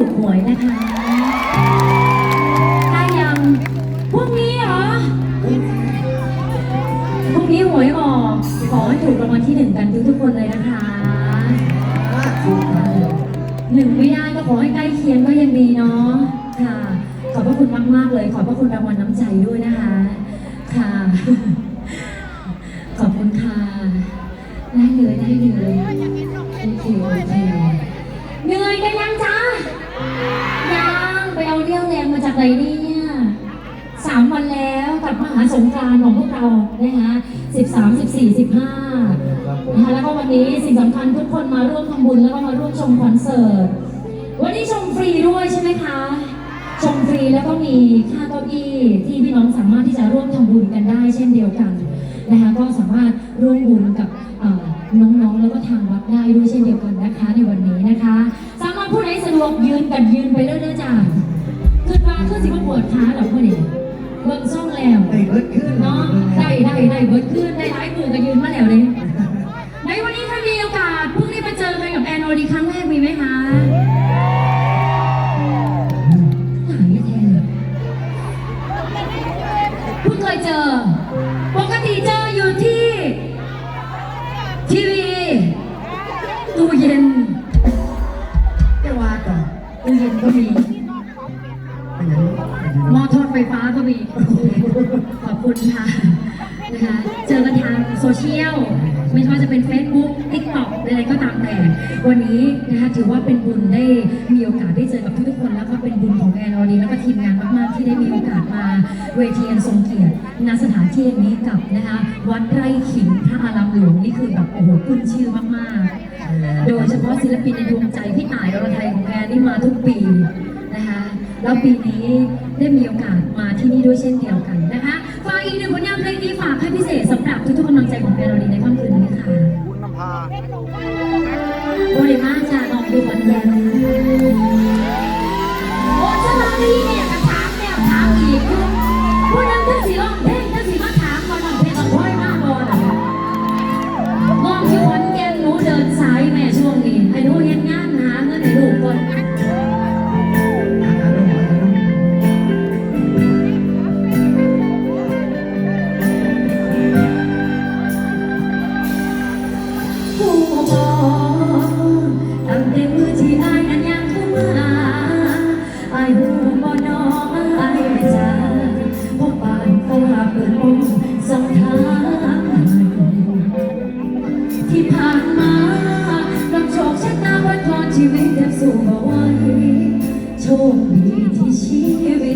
ถูกหวยนะคะได้ยังพรุ่งนี้เหรอพรุ่งนี้หวยออกขอให้ถูกรางวัลที่หนึ่งกันทุกๆคนเลยนะคะหนึ่งไม่ได้ก็ขอให้ใกล้เคียงก็ยังดีเนาะ 14 15นะคะแล้วก็วันนี้สิ่งสำคัญทุกคนมาร่วมทำบุญแล้วก็มาร่วมชมคอนเสิร์ต วันนี้ชมฟรีด้วยใช่ไหมคะ ชมฟรีแล้วก็มีค่าเก้าอี้ที่พี่น้องสามารถที่จะร่วมทำบุญกันได้เช่นเดียวกันนะคะก็สามารถร่วมบุญกับน้องๆแล้วก็ทางวัดได้ด้วยเช่นเดียวกันนะคะ ในวันนี้นะคะ สามารถผู้ใดสะดวกยืนกันยืนไปเรื่อยๆจ้าขึ้นมาขึ้นสิบขวดค้าแต่ คุณค่ะนะคะเจอกันทางโซเชียลไม่ว่าจะเป็น Facebook TikTok อะไรก็ตามแต่ วันนี้นะคะถือว่าเป็นบุญได้มีโอกาสได้เจอกับทุกๆคนแล้วก็เป็นบุญของแอนออดีแล้วก็ทีมงานมากๆที่ได้มีโอกาสมาเวทีอันทรงเกียรติณสถานที่นี้กับนะคะวัดไร่ขิงพระอารามหลวงนี่คือแบบโอ้โหขึ้นชื่อมากๆ โดยเฉพาะศิลปินในดวงใจพี่ต่ายอรไทยของแอนนี่มาทุกปีนะคะแล้วปีนี้ได้มีโอกาสมาที่นี่ด้วยเช่นเดียวกันนะคะ ฝากอีกหนึ่งผลงานเพลงนี้ฝากให้พิเศษสำหรับทุกๆกำลังใจของแอนอรดีในค่ำคืนนี้ค่ะบุญนำพาโอ้ยมากจ้ะน้องดูหวานแวว โชคดีที่ชีวิ